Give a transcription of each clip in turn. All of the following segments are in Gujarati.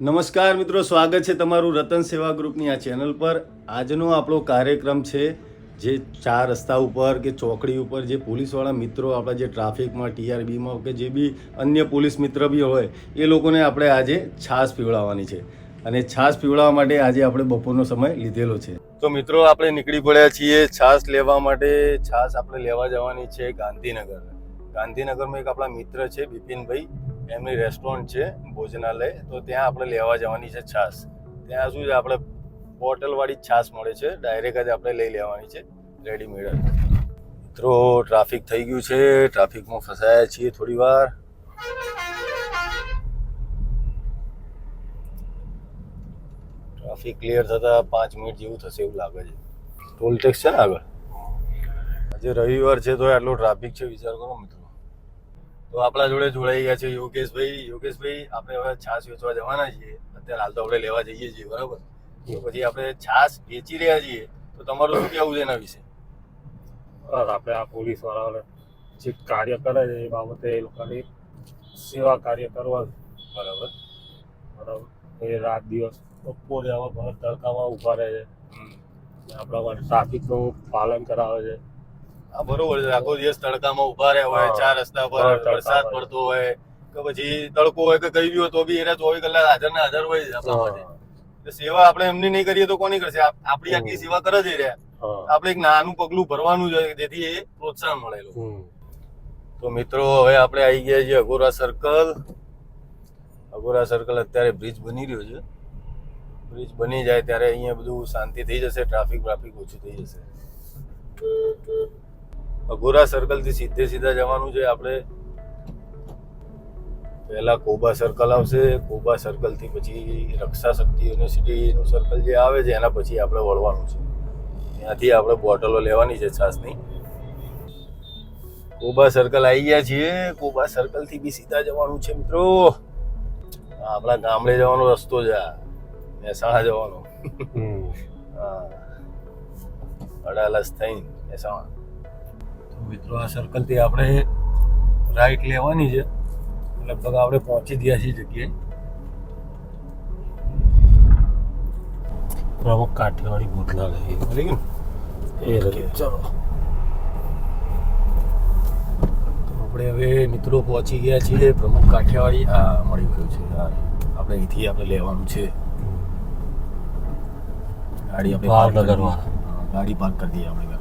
નમસ્કાર મિત્રો, સ્વાગત છે તમારું રતન સેવા ગ્રુપની આ ચેનલ પર. આજનો આપણો કાર્યક્રમ છે જે ચાર રસ્તા ઉપર કે ચોકડી ઉપર જે પોલીસવાળા મિત્રો આપણા જે ટ્રાફિકમાં, ટીઆરબીમાં કે જે બી અન્ય પોલીસ મિત્ર બી હોય, એ લોકોને આપણે આજે છાશ પીવડાવવાની છે. અને છાશ પીવડાવવા માટે આજે આપણે બપોરનો સમય લીધેલો છે. તો મિત્રો, આપણે નીકળી પડ્યા છીએ છાશ લેવા માટે. છાશ આપણે લેવા જવાની છે ગાંધીનગર. ગાંધીનગરમાં એક આપણા મિત્ર છે બિપિનભાઈ એમની રેસ્ટોરન્ટ છે ભોજનાલય. તો ત્યાં આપણે લેવા જવાની છે છાશ. ત્યાં શું છે આપણે બોટલવાળી છાશ મળે છે. ડાયરેક્ટ જ આપણે લઈ લેવાની છે રેડીમેડ મિત્રો ટ્રાફિક થઈ ગયું છે. ટ્રાફિકમાં ફસાયા છીએ થોડી વાર. ટ્રાફિક ક્લિયર થતા પાંચ મિનિટ જેવું થશે એવું લાગે છે. ટોલ ટેક્સ છે ને આગળ? આજે રવિવાર છે તો આટલો ટ્રાફિક છે વિચાર કરો મિત્રો. તો આપણા જોડે જોડાઈ ગયા છે યોગેશભાઈ. યોગેશભાઈ આપણે હવે છાશ વેચવા જવાના છીએ. અત્યારે હાલ તો આપણે લેવા જઈએ છીએ બરાબર? તો પછી આપણે છાશ વેચી રહ્યા છીએ. તો તમારું શું કહેવું છે એના વિશે? આપણે આ પોલીસ વાળાઓને જે કાર્ય કરે છે એ બાબતે એ લોકોની સેવા કાર્ય કરવા બરાબર. બરાબર. એ રાત દિવસ બપોરે આવા ભર તડકામાં ઊભા રહે છે. આપણા માટે ટ્રાફિકનું પાલન કરાવે છે. બરોબર છે. આખો દિવસ તડકામાં ઊભા રહ્યા હોય ચાર રસ્તા પર વરસાદ પડતો હોય કે પછી તડકો હોય કે કઈ બી હોય તો બી એના ચોવીસ કલાક હાજર ને હાજર હોય આપણા માટે. સેવા આપણે એમની નહીં કરીએ તો કોની કરશે? આપણી આટલી સેવા કરે જ રહ્યા. આપણે એક નાનું પગલું ભરવાનું છે જેથી એ પ્રોત્સાહન મળેલું તો મિત્રો હવે આપણે આવી ગયા છીએ અગોરા સર્કલ અગોરા સર્કલ અત્યારે બ્રિજ બની રહ્યો છે. બ્રિજ બની જાય ત્યારે અહીંયા બધું શાંતિ થઈ જશે ટ્રાફિક ટ્રાફિક ઓછું થઈ જશે. અગોરા સર્કલથી સીધે સીધા જવાનું છે આપણે. પહેલાં કોબા સર્કલ આવશે. કોબા સર્કલથી પછી રક્ષા શક્તિ યુનિવર્સિટીનું સર્કલ જે આવે છે એના પછી આપણે વળવાનું છે. ત્યાંથી આપણે બોટલો લેવાની છે છાસની કોબા સર્કલ આવી ગયા છીએ. કોબા સર્કલથી બી સીધા જવાનું છે મિત્રો. આપણા ગામડે જવાનો રસ્તો છે આ. મહેસાણા જવાનો. હા. અડાલસ થઈને મહેસાણા. મિત્રો આ સર્કલથી આપણે રાઈટ લેવાની છે. લગભગ આપણે પહોંચી ગયા છીએ જગ્યાએ. પ્રમુખ કાઠિયાવાડી ભોજનાલય મળી ગયું એ ચલો. આપણે હવે મિત્રો પહોંચી ગયા છીએ. પ્રમુખ કાઠિયાવાડી આ મળી ગયું છે. આપણે અહીંથી આપણે લેવાનું છે. ગાડી આપણે ભાવનગરમાં. ગાડી પાર્ક કરી દઈએ આપણે.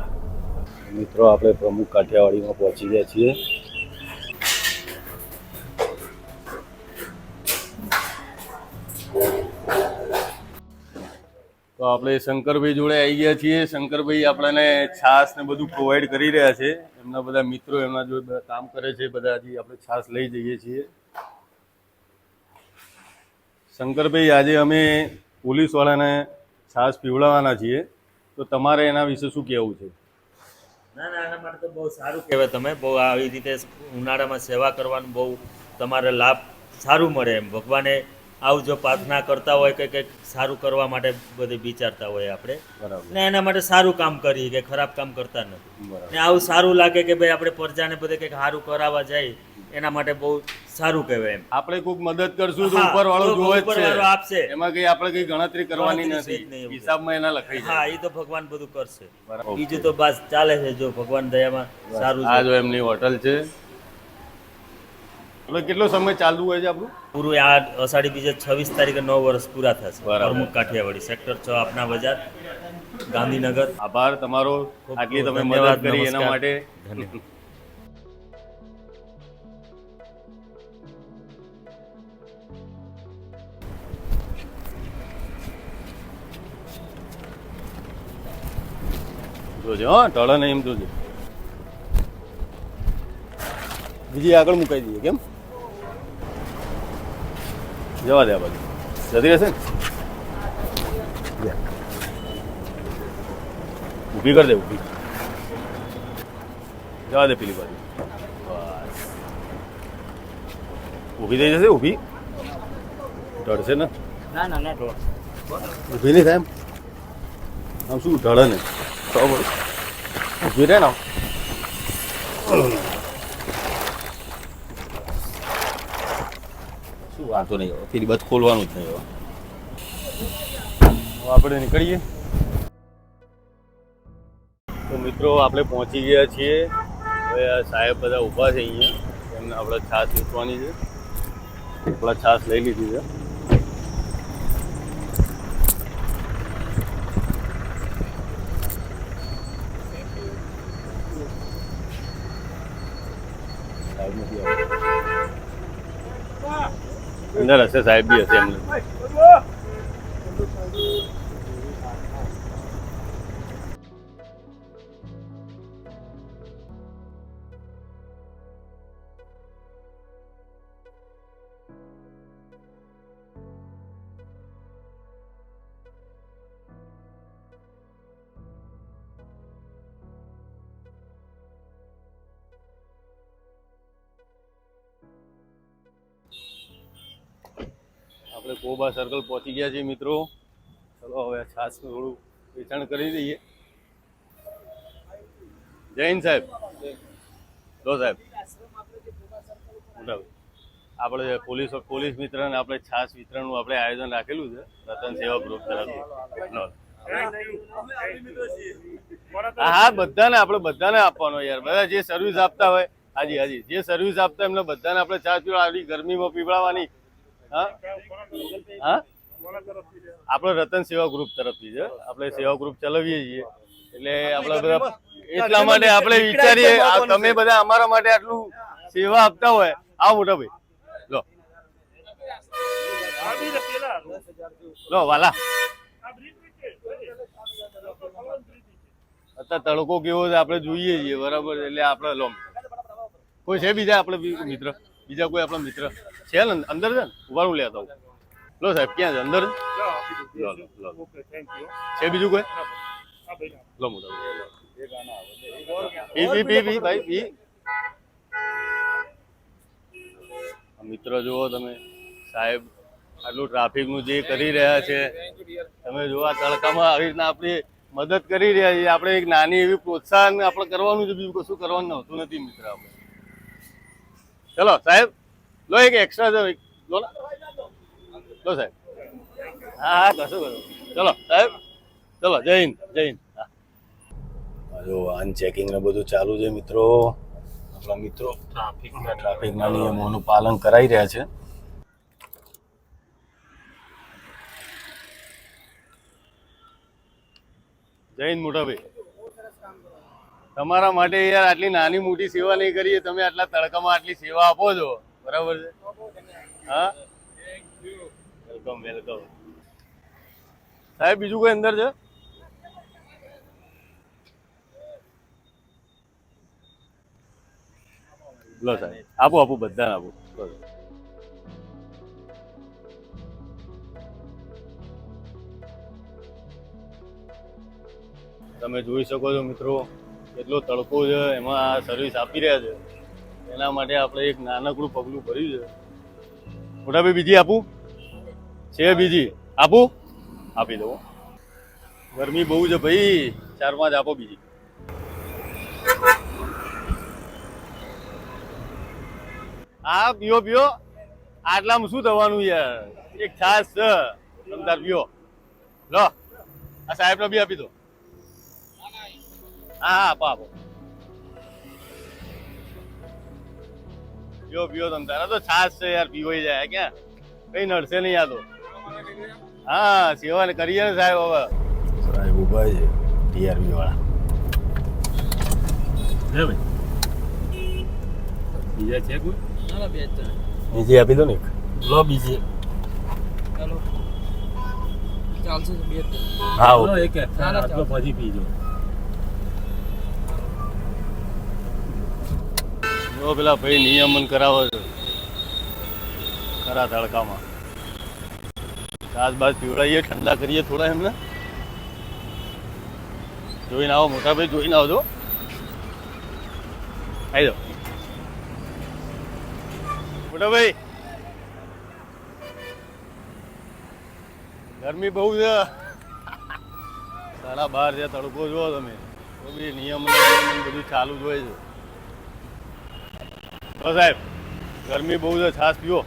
મિત્રો, આપણે પ્રમુખ કાઠિયાવાડીમાં પહોંચી ગયા છીએ. તો આપણે શંકરભાઈ જોડે આવી ગયા છીએ. શંકરભાઈ આપણને છાસ ને બધું પ્રોવાઈડ કરી રહ્યા છે. એમના બધા મિત્રો એમના બધા કામ કરે છે. બધા હજી આપણે છાસ લઈ જઈએ છીએ. શંકરભાઈ, આજે અમે પોલીસવાળાને છાસ પીવડાવવાના છીએ. તો તમારે એના વિશે શું કહેવું છે? ના ના એના માટે તો બહુ સારું કહેવાય તમે. બહુ આવી રીતે ઉનાળામાં સેવા કરવાનું બહુ તમારે લાભ સારું મળે એમ. ભગવાને આવું જો પ્રાર્થના કરતા હોય કે કંઈક સારું કરવા માટે બધે વિચારતા હોય આપણે. બરાબર. ને એના માટે સારું કામ કરીએ કે ખરાબ કામ કરતા નથી. ને આવું સારું લાગે કે ભાઈ આપણે પ્રજાને બધે કંઈક સારું કરાવવા જાય એના માટે બહુ સારું કહેવાય એમ. આપણે કોઈક મદદ કરશું તો ઉપર વાળો જોવે છે. આપશે. એમાં કઈ આપણે કઈ ગણતરી કરવાની નથી. હિસાબમાં એના લખાઈ હા એ તો ભગવાન બધું કરશે. બીજું તો બસ ચાલે છે જો ભગવાન દયામાં સારું આ જો એમની હોટલ છે. એટલે કેટલો સમય ચાલુ હોય છે આપણું? પૂરું આ અષાઢી બીજે છવ્વીસ તારીખે નવ વર્ષ પૂરા થશે. પ્રમુખ કાઠિયાવાડી સેક્ટર છ આપના બજાર ગાંધીનગર. આભાર તમારો. આટલી તમે મદદ કરી એના માટે. ધન્યવાદ. જોજો હા ઢળે નહીં એમ જોજો. બીજી આગળ મુકાઈ દઈએ કેમ? જવા દે આ બાજુ. જતી રહેશે ને? ઊભી કરી દે ઊભી. જવા દે પેલી બાજુ. બસ. ઊભી થઈ જશે ઊભી? ઢળશે ને? ના ના ના ઢળ. ઊભી નહીં થાય આમ શું ઢળે ને ઊભી રહે ને આમ. શું વાંધો નહીં આવે ફેરી બધ ખોલવાનું જ નહીં હવે હવે આપણે નીકળીએ તો મિત્રો આપણે પહોંચી ગયા છીએ હવે આ સાહેબ બધા ઊભા છે અહીંયા એમને આપણે છાશ વેચવાની છે આપણે છાશ લઈ લીધી છે સાહેબ નથી આવ્યા. અંદર હશે સાહેબ બી હશે એમને આપણે કોબા સર્કલ પહોંચી ગયા છીએ મિત્રો. ચલો હવે છાસનું થોડું વેચાણ કરી દઈએ. જૈન સાહેબ. જો સાહેબ. આપણે પોલીસ પોલીસ મિત્રને આપણે છાસ વિતરણનું આપણે આયોજન રાખેલું છે. રતન સેવા ગ્રુપ તરફથી. હા બધાને આપણે બધાને આપવાનો યાર. બધા જે સર્વિસ આપતા હોય, હાજી હાજી. જે સર્વિસ આપતા એમને બધાને આપણે ચા પીવા આવી ગરમીમાં પીવડાવવાની હા? આપણે રતન સેવા ગ્રુપ તરફથી છે. આપણે સેવા ગ્રુપ ચલાવીએ છીએ. એટલે આપણે બધા એટલા માટે આપણે વિચારીએ તમે બધા અમારા માટે આટલું સેવા આપતા હોય. આ મોટા ભાઈ. લો. લો, વાલા. અત્યારે તડકો કેવો છે, આપણે જોઈએ છીએ. બરાબર, એટલે આપણે, લો. કોઈ છે બીજા આપણે મિત્ર? બીજા કોઈ આપણા મિત્ર? છે ને અંદર છે ને? લેતા હું લો સાહેબ ક્યાં છે? અંદર લો લો લો છે બીજું કોઈ? લો મોટા પી પી પી પી ભાઈ પી. મિત્ર મિત્રો જુઓ તમે. સાહેબ આટલું ટ્રાફિકનું જે કરી રહ્યા છે. તમે જુઓ આ તડકામાં આવી રીતના આપણી મદદ કરી રહ્યા છીએ. આપણે એક નાની એવી પ્રોત્સાહન આપણે કરવાનું છે. બીજું કશું કરવાનું હોતું નથી મિત્ર આપણે. ચલો સાહેબ. લો એક એક્સ્ટ્રા લો ને. લો સાહેબ. હા હા કશું કરું. ચલો સાહેબ. ચલો જય હિન્દ જય હિન્દ. હા. જો વાહન ચેકિંગ ને બધું ચાલુ છે મિત્રો. આપણા મિત્રો ટ્રાફિકના ટ્રાફિકના નિયમોનું પાલન કરાઈ રહ્યા છે. જૈન મોટાભાઈ. મોટા તમારા માટે યાર આટલી નાની મોટી સેવા નહીં કરીએ તમે આટલા તડકામાં આટલી સેવા આપો છો. બરાબર છે? હા? વેલકમ વેલકમ સાહેબ, બીજું કોઈ અંદર છે? લો સાહેબ, આપો આપો, બધાને આપો. તમે જોઈ શકો છો મિત્રો, કેટલો તડકો છે, એમાં સર્વિસ આપી રહ્યા છે. એના માટે આપણે એક નાનકડું પગલું ભર્યું છે. મોટા ભાઈ, બીજી આપું? છે બીજી. આપું? આપી દઉં. ગરમી બહુ છે ભાઈ. ચાર પાંચ આપો બીજી. હા, પીઓ પીઓ. આટલામાં શું થવાનું યાર એક છાસ છે. તમતાર પીઓ. લો. આ સાહેબને બી આપી દો. હા હા, આપો આપો. પીઓ પીઓ તમ તારા તો છાસ છે યાર પીવાઈ જાય ક્યાં? કઈ નડશે નહીં આ તો. હા સેવા ને કરીએ ને સાહેબ હવે. સાહેબ ઊભા છે ટીઆરપી વાળા. બીજા છે કોઈ? બીજી આપી દો ને લો બીજી. હા લો એક એક. આટલો પછી પીજો. જો પેલા ભાઈ નિયમન કરાવો છો. ખરા તડકામાં. છાસ બાસ પીવડાવીએ ઠંડા કરીએ થોડા એમને. જોઈને આવો, મોટા ભાઈ, જોઈને આવજો. આવી જાઓ. મોટા ભાઈ. ગરમી બહુ છે. સાડા બાર છે તડકો જુઓ તમે, તો બી નિયમ બધું ચાલુ જ હોય છે. तो साहब गर्मी बहुत है छाछ पियो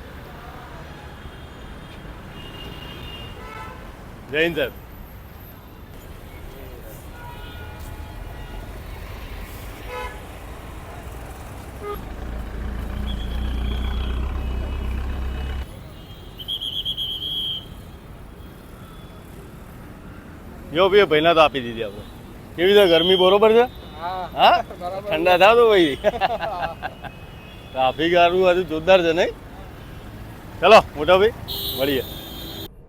जैन साहब यो भी पहला तो आप ही दीजिए आपको क्यों गर्मी बराबर से ठंडा था तो भाई ટ્રાફિક વાળું હજુ જોરદાર છે નહીં? ચલો, મોટા ભાઈ, મળીએ.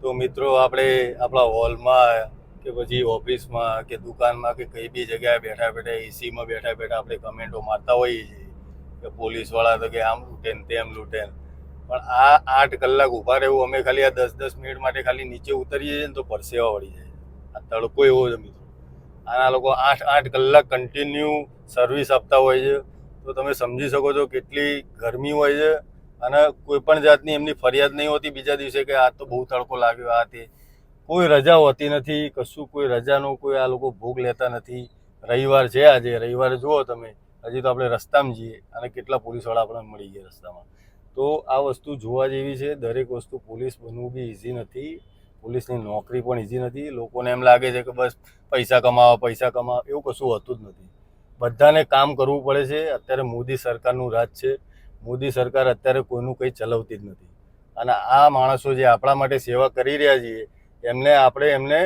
તો મિત્રો, આપણે આપણા હોલમાં કે પછી ઓફિસમાં કે દુકાનમાં કે કઈ બી જગ્યાએ બેઠા બેઠા, એસીમાં બેઠા બેઠા આપણે કમેન્ટો મારતા હોઈએ છીએ કે પોલીસવાળા તો કે આમ લૂંટે ને તેમ લૂંટે પણ આ આઠ કલાક ઊભા રહેવું, અમે ખાલી આ દસ દસ મિનિટ માટે ખાલી નીચે ઉતરીએ છીએ ને તો પરસેવા વળી જાય. આ તડકો એવો છે મિત્રો. આના લોકો આઠ આઠ કલાક કન્ટિન્યુ સર્વિસ આપતા હોય છે. તો તમે સમજી શકો છો કેટલી ગરમી હોય છે અને કોઈ પણ જાતની એમની ફરિયાદ નહીં હોતી બીજા દિવસે કે આ તો બહુ તડકો લાગ્યો, આ તે. કોઈ રજા હોતી નથી, કશું કોઈ રજાનો કોઈ આ લોકો ભોગ લેતા નથી. રવિવાર છે આજે, રવિવારે જુઓ તમે. હજી તો આપણે રસ્તામાં જઈએ અને કેટલા પોલીસવાળા આપણને મળી ગયા રસ્તામાં. તો આ વસ્તુ જોવા જેવી છે. દરેક વસ્તુ પોલીસ બનવું બી ઇઝી નથી. પોલીસની નોકરી પણ ઇઝી નથી. લોકોને એમ લાગે છે કે બસ પૈસા કમાવા પૈસા કમાવા, એવું કશું હોતું જ નથી. બધાને કામ કરવું પડે છે. અત્યારે મોદી સરકારનું રાજ છે. મોદી સરકાર અત્યારે કોઈનું કંઈ ચલાવતી જ નથી. અને આ માણસો જે આપણા માટે સેવા કરી રહ્યા છીએ એમને આપણે એમને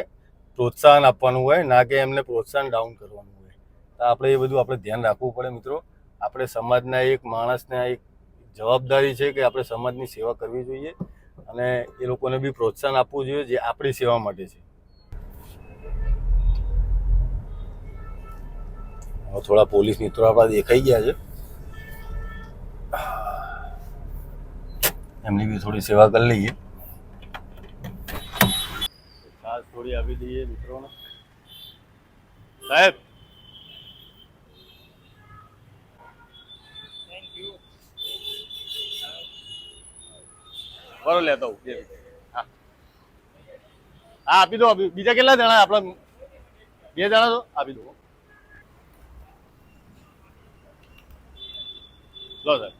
પ્રોત્સાહન આપવાનું હોય, ના કે એમને પ્રોત્સાહન ડાઉન કરવાનું હોય. તો આપણે એ બધું આપણે ધ્યાન રાખવું પડે મિત્રો. આપણે સમાજના એક માણસને એક જવાબદારી છે કે આપણે સમાજની સેવા કરવી જોઈએ અને એ લોકોને બી પ્રોત્સાહન આપવું જોઈએ જે આપણી સેવા માટે છે. થોડા પોલીસ મિત્રો આપણા દેખાઈ ગયા છે. એમની બી થોડી સેવા કરી લઈએ. ખાસ થોડી આપી દઈએ મિત્રોને. સાહેબ. બરો લેતો હું. હા, આપી દો. બીજા કેટલા જણા આપણા? બે જણા તો આપી દો. લો સાહેબ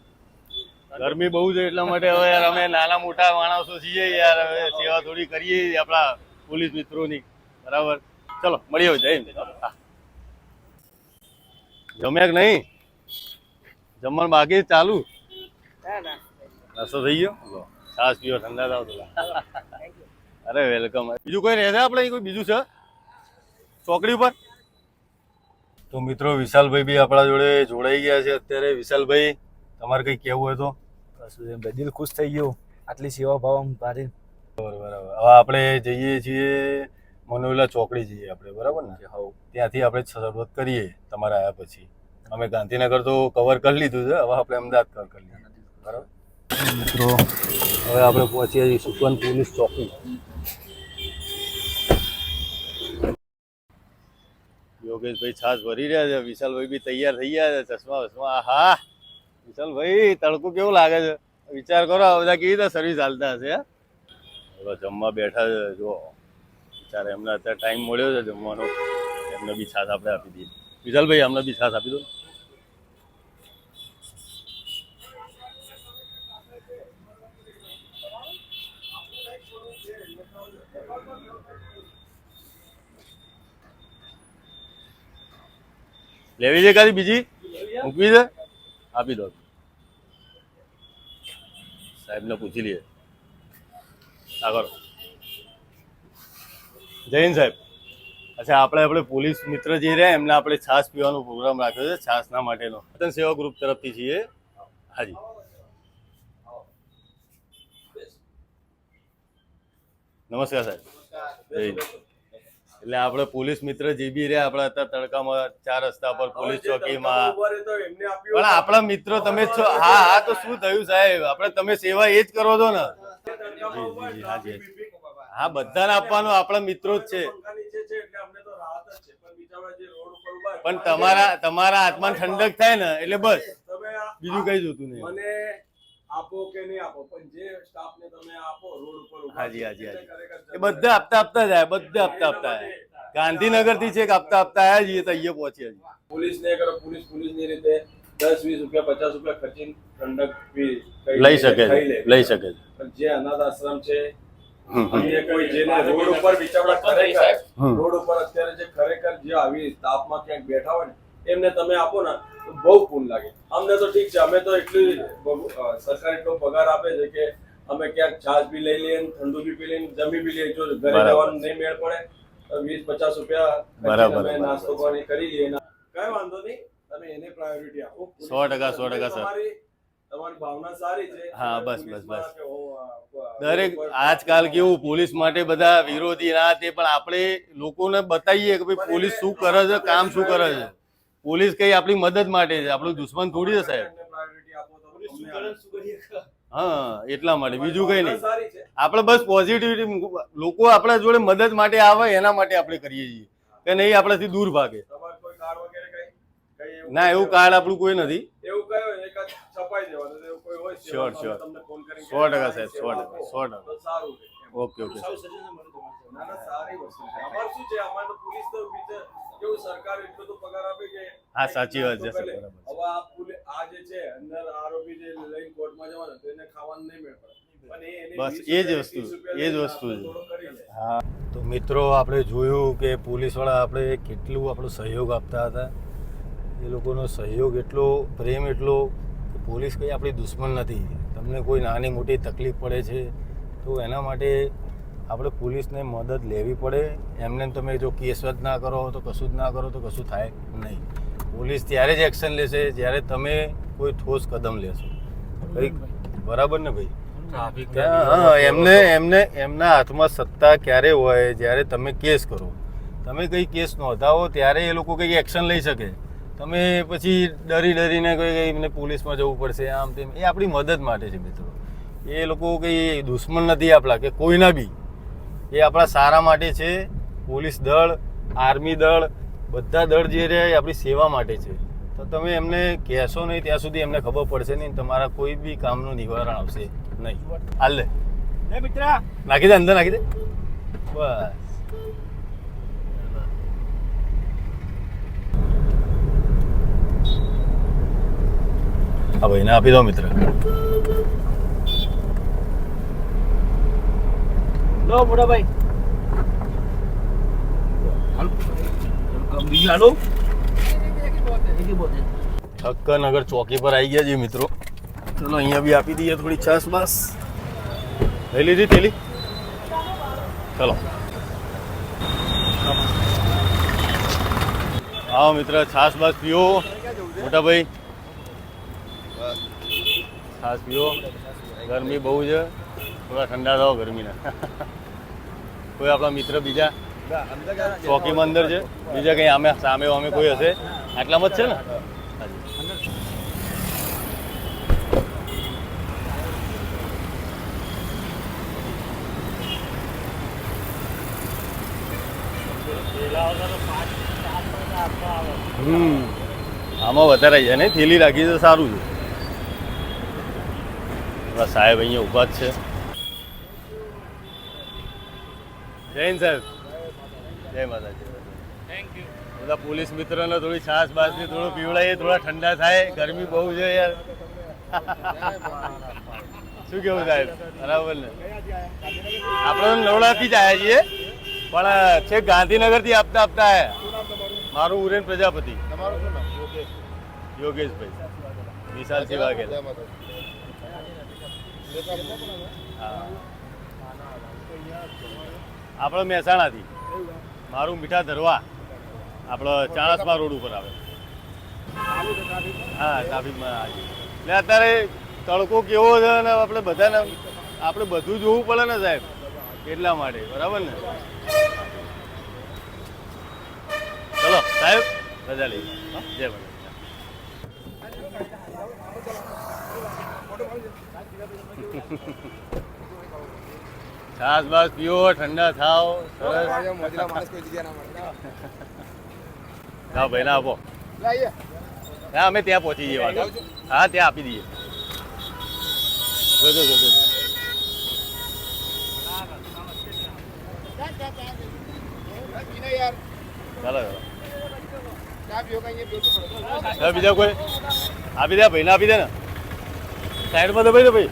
ગરમી બહુ છે એટલા માટે હવે યાર અમે નાના મોટા માણસો છીએ યાર હવે સેવા થોડી કરીએ આપણા પોલીસ મિત્રોની. બરાબર. ચલો મળીએ જય હિન્દ. જમ્યા કે નહીં? જમવાનું બાકી ચાલુ? નાસ્તો થઈ ગયો? છાસ પીવો ઠંડા થાવ તો અરે વેલકમ બીજું કોઈ રહેશે આપણે? કોઈ બીજું છે? ચોકડી ઉપર? તો મિત્રો વિશાલભાઈ બી આપણા જોડે જોડાઈ ગયા છે અત્યારે. વિશાલભાઈ તમારે કંઈ કહેવું હોય તો? કશું એમ ભાઈ દિલ ખુશ થઈ ગયું. આટલી સેવા ભાવ આમ ભારી. બરાબર હવે આપણે જઈએ છીએ મનોલા ચોકડી જઈએ આપણે બરાબર ને? હવ. ત્યાંથી આપણે શરૂઆત કરીએ તમારા આવ્યા પછી. અમે ગાંધીનગર તો કવર કરી લીધું છે હવે આપણે અમદાવાદ કવર કરી લીધું બરાબર? મિત્રો. હવે આપણે પહોંચીએ છીએ સુકવન પોલીસ ચોકી યોગેશભાઈ છાસ ભરી રહ્યા છે વિશાલભાઈ બી તૈયાર થઈ ગયા છે ચશ્મા વસમા હા વિશાલભાઈ, તડકું કેવું લાગે છે? વિચાર કરો બધા કેવી રીતે સર્વિસ હાલતા હશે, હા? જમવા બેઠા છે જો વિચાર એમને અત્યારે ટાઈમ મળ્યો છે જમવાનો. એમને બી છાસ આપણે આપી દઈએ. વિશાલભાઈ, અમને બી છાસ આપી દો લેવી છે કાલી બીજી? મૂકવી છે? આપી દો. સાહેબને પૂછી લઈએ. આગળ જૈન સાહેબ. અચ્છા, આપણે આપણે પોલીસ મિત્ર જે રહ્યા, એમને આપણે છાસ પીવાનો પ્રોગ્રામ રાખ્યો છે છાસના માટેનો. વતન સેવા ગ્રુપ તરફથી છીએ. હાજી. નમસ્કાર સાહેબ. જય એટલે આપણે પોલીસ મિત્ર જે બી રહ્યા આપણે અત્યારે તડકામાં ચાર રસ્તા પર પોલીસ ચોકીમાં. પણ આપણા મિત્રો તમે છો હા હા તો શું થયું સાહેબ? આપણે તમે સેવા એ જ કરો છો ને. હા બધાને આપવાનું આપણા મિત્રો જ છે. પણ તમારા તમારા આત્માને ઠંડક થાય ને એટલે બસ. બીજું કઈ જોતું નહીં. આપો કે નહીં આપો પણ જે સ્ટાફને તમે આપો રોડ ઉપર હાજી, હાજી, હાજી. એ બધા આપતા આપતા જાય બધા આપતા આપતા જાય. ગાંધીનગરથી છેક આપતા આપતા આવ્યા છીએ તો અહીંયા પહોંચ્યા છીએ. પોલીસને કરો પોલીસ પોલીસની રીતે દસ વીસ રૂપિયા પચાસ રૂપિયા ખર્ચીને ઠંડક પી- લઈ શકે છે લઈ શકે છે. પણ જે અનાથ આશ્રમ છે કોઈ જેને રોડ ઉપર બિચારા ખરેખર રોડ ઉપર અત્યારે જે ખરેખર જે આવી તાપમાં ક્યાંક બેઠા હોય ને એમને તમે આપો ને તો બહુ પૂન લાગે. અમને તો ઠીક છે અમે તો એટલી સરકાર એટલો પગાર આપે છે કે અમે ક્યાંક છાશ બી લઈ લઈએ ઠંડુ બી પી લઈએ જમી બી લઈએ. જો ઘરે જવાનું નહીં મેળ પડે વીસ પચાસ રૂપિયા બરાબર, નાસ્તો પાણી કરી લઈએ. કઈ વાંધો નહીં તમે એને પ્રાયોરિટી આપો. સો ટકા, સો ટકા, સર. તમારી તમારી ભાવના સારી છે. હા, બસ, બસ, બસ. દરેક આજકાલ કેવું પોલીસ માટે બધા વિરોધી ના તે પણ આપણે લોકોને બતાવીએ કે ભાઈ પોલીસ શું કરે છે કામ શું કરે છે. પોલીસ કઈ આપણી મદદ માટે છે? આપણું દુશ્મન થોડી છે સાહેબ. હા એટલા માટે. બીજું કઈ નહીં. આપણે બસ પોઝિટિવિટી લોકો આપણા જોડે મદદ માટે આવે એના માટે આપણે કરીએ છીએ. કે નહીં આપણાથી દૂર ભાગે. ના એવું કાર્ડ આપણું કોઈ નથી. એવું એકાદ છપાઈ દેવાનું. એવું કોઈ હોય સો ટકા સાહેબ, સો ટકા, સો ટકા. સારું. Okay okay. ના ના સારી વસ્તુ છે. અમારે શું છે? અમારે તો પોલીસ તો કેવું સરકાર એટલો તો પગાર આપે કે હા, સાચી વાત છે, તો સર, ભલે. બરાબર હવે આ પોલી- આ જે છે અંદર આરોપી જે લઈને કોર્ટમાં જવાનો તો એને ખાવાનું નહીં મળે પણ એ એને બસ એ જ વસ્તુ, એ જ વસ્તુ છે. હા. તો મિત્રો આપણે જોયું કે પોલીસવાળા આપણે કેટલું આપણો સહયોગ આપતા હતા. એ લોકોનો સહયોગ એટલો પ્રેમ એટલો કે પોલીસ કંઈ આપણી દુશ્મન નથી. તમને કોઈ નાની મોટી તકલીફ પડે છે તો એના માટે આપણે પોલીસને મદદ લેવી પડે. એમને તમે જો કેસ જ ના કરો તો કશું જ ના કરો તો કશું થાય નહીં. પોલીસ ત્યારે જ એક્શન લેશે જ્યારે તમે કોઈ ઠોસ કદમ લેશો. કંઈક બરાબર ને ભાઈ? હા એમને એમને એમના હાથમાં સત્તા ક્યારે હોય જ્યારે તમે કેસ કરો. તમે કંઈ કેસ નોંધાવો ત્યારે એ લોકો કંઈ એક્શન લઈ શકે. તમે પછી ડરી ડરીને કંઈ કંઈ એમને પોલીસમાં જવું પડશે આમ તેમ. એ આપણી મદદ માટે છે મિત્રો. એ લોકો કંઈ દુશ્મન નથી આપણા કે કોઈના બી. એ આપણા સારા માટે છે પોલીસ દળ આર્મી દળ બધા દળ જે રહે એ આપણી સેવા માટે છે. તો તમે એમને કહેશો નહીં ત્યાં સુધી એમને ખબર પડશે નહીં તમારા કોઈ બી કામનું નિવારણ આવશે નહીં. હાલ લે. નાખી દે અંદર નાખી દે. બસ. હા ભાઈને આપી દો મિત્ર. લો મોટા ભાઈ બીજું હાલો ઠક્કરનગર ચોકી પર આવી ગયા છે મિત્રો ચલો અહીંયા બી આપી દઈએ થોડી છાસ બાસ લઈ લીધી થેલી ચલો આવો મિત્ર છાસ બાસ પીઓ મોટા ભાઈ છાસ પીઓ ગરમી બહુ છે થોડા ઠંડા થાવ ગરમીના. કોઈ આપણા મિત્ર બીજા? ચોકીમાં અંદર છે. બીજા કંઈ આમે સામે વામે કોઈ હશે? આટલામાં જ છે ને? હમ. આમાં વધારે છે ને થેલી રાખી તો સારું છે. આપણા સાહેબ અહીંયા ઊભા જ છે. જૈન સાહેબ. જય માતાજી. થેન્ક યુ બધા પોલીસ મિત્રોને થોડી છાસ બાસની થોડું પીવડાવીએ થોડા ઠંડા થાય ગરમી બહુ છે યાર. શું કેવું સાહેબ? બરાબર ને? આપણે નવડાથી જ આવ્યા છીએ પણ છે ગાંધીનગરથી આપતા આપતા આવ્યા મારું ઉરેન પ્રજાપતિ. યોગેશભાઈ. વિશાલસિંહ વાઘેલ હા. આપણે મહેસાણાથી. મારું મીઠા ધરવા. આપણો ચાણસમા રોડ ઉપર આવે. હા ટ્રાફિકમાં આવી એટલે અત્યારે તડકો કેવો છે ને આપણે બધાને આપણે બધું જોવું પડે ને સાહેબ. એટલા માટે બરાબર ને? ચલો સાહેબ રજા લઈએ. હા, જય માતા છાસ બાસ પીઓ ઠંડા થાવ સરસ. હા ભાઈ ના આપો. હા અમે ત્યાં પહોંચી જઈએ વાંધો. હા ત્યાં આપી દઈએ. જો ચાલો ચાલો. બીજા કોઈ? આપી દે ભાઈને આપી દે ને. સાઈડમાં દબાઈ દે ભાઈ.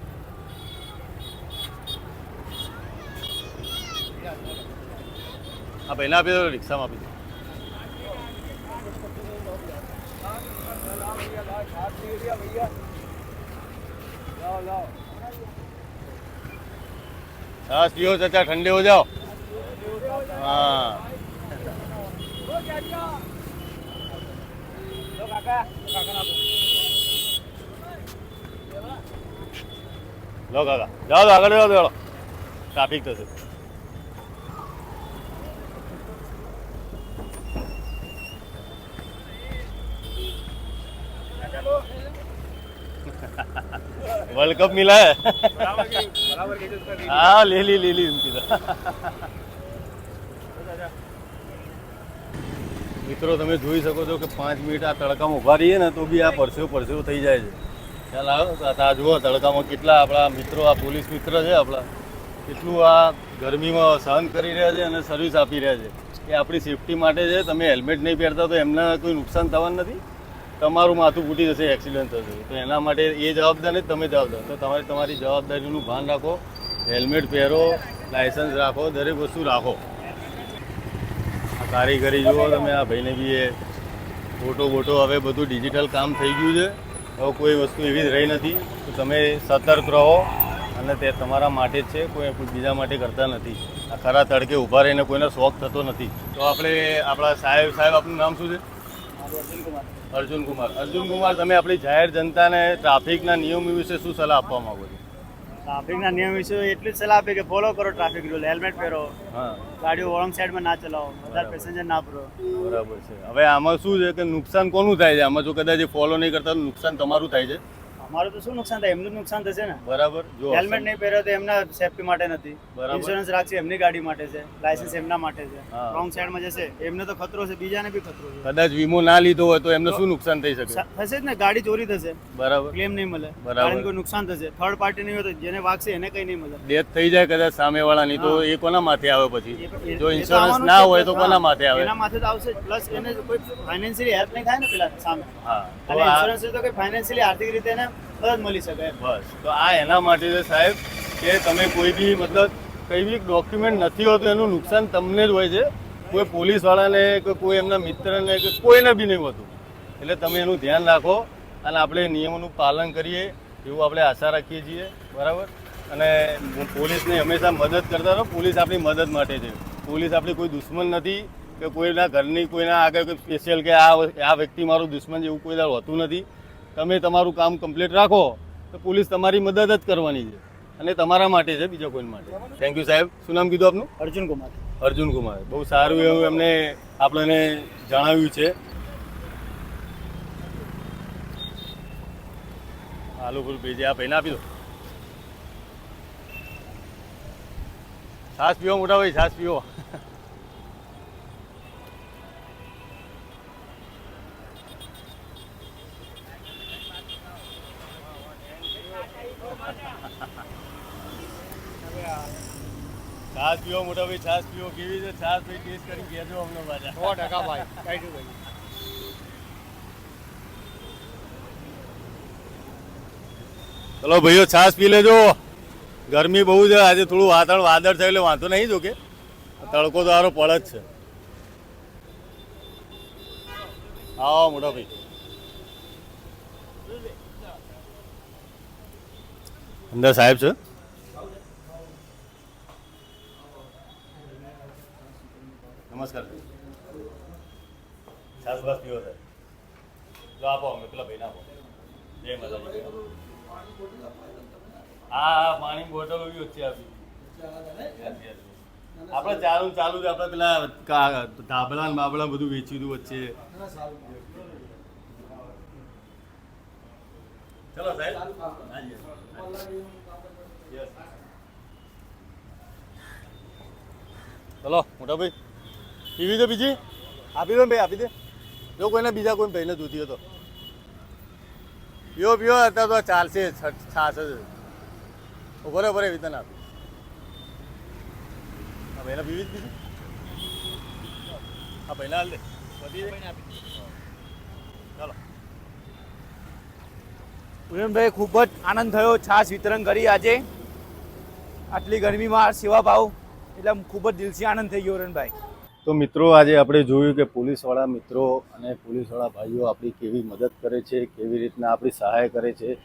આ પહેલાં આપી દો, રિક્ષામાં આપી દો. છાસ પીઓ ચાચા, ઠંડે હો જાઓ. હા. લો કાકા, જાઓ આગળ, જાઓ ટ્રાફિક થશે वर्ल्ड कप मिला है हाँ ले ली ले ली उनकी तो મિત્રો તમે જોઈ શકો છો કે પાંચ મિનિટ આ તડકામાં ઊભા રહીએ ને તો બી આ પરસેવો પરસેવો થઈ જાય છે ખ્યાલ આવ્યો તો આ જુઓ તડકામાં કેટલા આપણા મિત્રો આ પોલીસ મિત્ર છે આપણા કેટલું આ ગરમીમાં સહન કરી રહ્યા છે અને સર્વિસ આપી રહ્યા છે એ આપણી સેફટી માટે છે તમે હેલ્મેટ નહીં પહેરતા તો એમને કોઈ નુકસાન થવાનું નથી તમારું માથું ફૂટી જશે એક્સિડન્ટ થશે. તો એના માટે એ જવાબદાર નહીં તમે જવાબદાર. તો તમારે તમારી જવાબદારીનું ભાન રાખો હેલ્મેટ પહેરો લાયસન્સ રાખો, દરેક વસ્તુ રાખો. આ કારીગરી જુઓ તમે, આ ભાઈને બી એ ફોટો બોટો, હવે બધું ડિજિટલ કામ થઈ ગયું છે. હવે કોઈ વસ્તુ એવી જ રહી નથી. તો તમે સતર્ક રહો અને તે તમારા માટે જ છે, કોઈ બીજા માટે કરતા નથી. આ ખરા તડકે ઊભા રહીને કોઈને શોખ થતો નથી. તો આપણે આપણા સાહેબ સાહેબ, આપનું નામ શું છે? અર્જુન કુમાર. અર્જુન કુમાર તમે આપણી જાહેર જનતાને ટ્રાફિકના નિયમો વિશે શું સલાહ આપવા માંગો છો? ટ્રાફિકના નિયમ વિશે એટલી જ સલાહ આપી કે ફોલો કરો ટ્રાફિક રૂલ હેલ્મેટ પહેરો હા. ગાડીઓ રોંગ સાઈડમાં ના ચલાવો વધારે પેસેન્જર ના ભરો. બરાબર છે. હવે આમાં શું છે કે નુકસાન કોનું થાય છે? આમાં જો કદાચ ફોલો નહીં કરતા નુકસાન તમારું થાય છે? અમારું તો શું નુકસાન થાય? એમનું નુકસાન થશે ને? બરાબર. જો હેલ્મેટ નહીં પહેર્યો તો એમના સેફટી માટે નથી. ઇન્સ્યોરન્સ રાખશે એમની ગાડી માટે છે. લાયસન્સ એમના માટે છે. રોંગ સાઈડમાં જશે. એમને તો ખતરો છે. બીજાને બી ખતરો છે. કદાચ વીમો ના લીધો હોય તો એમને શું નુકસાન થઈ શકે? થશે જ ને. ગાડી ચોરી થશે. બરાબર. ક્લેમ નહીં મળે. બરાબર. કોઈ નુકસાન થશે. થર્ડ પાર્ટી નહીં હોય તો જેને વાગશે એને કંઈ નહીં મળે. ડેથ થઈ જાય કદાચ સામેવાળાની. તો એ કોના માથે આવે પછી? જો ઇન્સ્યોરન્સ ના હોય તો કોના માથે આવે? એના માથે તો આવશે. પ્લસ એને કોઈ ફાઇનાન્શિયલી હેલ્પ નહીં થાય ને પેલા સામે. હા. ઇન્સ્યોરન્સ તો કોઈ ફાઇનાન્શિયલી આર્થિક રીતે એને મદદ મળી શકે બસ. તો આ એના માટે છે સાહેબ, કે તમે કોઈ બી મતલબ કઈ બી ડોક્યુમેન્ટ નથી હોતું, એનું નુકસાન તમને જ હોય છે. કોઈ પોલીસવાળાને કે કોઈ એમના મિત્રને કે કોઈને બી નહીં હોતું. એટલે તમે એનું ધ્યાન રાખો અને આપણે નિયમોનું પાલન કરીએ એવું આપણે આશા રાખીએ છીએ. બરાબર? અને પોલીસને હંમેશા મદદ કરતા રહો. પોલીસ આપણી મદદ માટે છે. પોલીસ આપણી કોઈ દુશ્મન નથી કે કોઈના ઘરની કોઈના આગળ કોઈ સ્પેશિયલ કે આ આ વ્યક્તિ મારું દુશ્મન જેવું કોઈ હોતું નથી. તમે તમારું કામ કમ્પ્લીટ રાખો તો પોલીસ તમારી મદદ જ કરવાની છે. અને તમારા માટે છે બીજા કોઈ માટે. થેન્ક યુ સાહેબ. શું નામ કીધું આપનું? અર્જુન કુમાર. અર્જુન કુમાર. બહુ સારું એવું એમને આપણને જણાવ્યું છે. આલુ ફૂલ ભેજે આ ભાઈને આપી દો. છાસ પીવો મોટા ભાઈ છાસ પીવો. છાસ પીવો મોટા ભાઈ છાસ પીવો કેવી છે છાસ ભાઈ ટેસ્ટ કરી કહેજો અમને પાછા. સો ટકા ભાઈ ચલો ભાઈઓ છાસ પી લેજો. ગરમી બહુ છે આજે થોડું વાતાવરણ વાદળ છે એટલે વાંધો નહીં જોકે. તડકો તો સારો પડે જ છે. આવો મોટા ભાઈ. અંદર સાહેબ છે? નમસ્કાર. છાસ બસ પીવો છે જો આપો અમે પેલા ભાઈને આપો. જય માતાજી. હા પાણી બોટલો બી ઓછી આપી. આપણે ચાલુ ચાલુ આપણે પેલા ધાબળા ને બાબળા બધું વેચ્યું હતું વચ્ચે. ચલો સાહેબ. ચલો, મોટા ભાઈ. પીવી દે બીજી? આપી દો ને ભાઈ આપી દે. જો કોઈને બીજા કોઈ ભાઈને દૂધી હતો પીઓ પીઓ અત્યારે તો ચાલશે છાસ છાશ. જ ઉભરે ઉભરે એવી તને આપી. આ ભાઈને પીવી જ બીજી આ ભાઈને હાલ દે. બધી ચાલો. ઉદયનભાઈ ખૂબ જ આનંદ થયો. છાશ વિતરણ કરી આજે. આટલી ગરમીમાં સેવા ભાવ એટલે આમ ખૂબ જ દિલથી આનંદ થઈ ગયો ઉદયનભાઈ. તો મિત્રો, આજે આપણે જોયું કે પોલીસવાળા મિત્રો અને પોલીસવાળા ભાઈઓ આપણી કેવી મદદ કરે છે, કેવી રીતના આપણી સહાય કરે છે,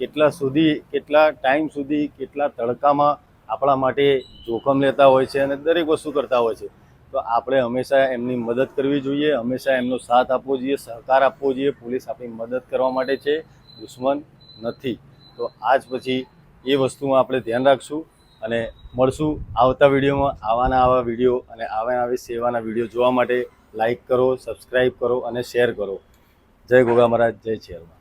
કેટલા સુધી, કેટલા ટાઈમ સુધી, કેટલા તડકામાં આપણા માટે જોખમ લેતા હોય છે અને દરેક વસ્તુ કરતા હોય છે. તો આપણે હંમેશા એમની મદદ કરવી જોઈએ, હંમેશા એમનો સાથ આપવો જોઈએ, સહકાર આપવો જોઈએ. પોલીસ આપણી મદદ કરવા માટે છે, દુશ્મન નથી. તો આજ પછી એ વસ્તુમાં આપણે ધ્યાન રાખશું. અને મળશું આવતા વિડીયોમાં આવાના આવા વીડિયો અને આવા આવી સેવાના વીડિયો જોવા માટે લાઈક કરો, સબસ્ક્રાઈબ કરો અને શેર કરો. જય ગોગા મહારાજ, જય ચેરમાં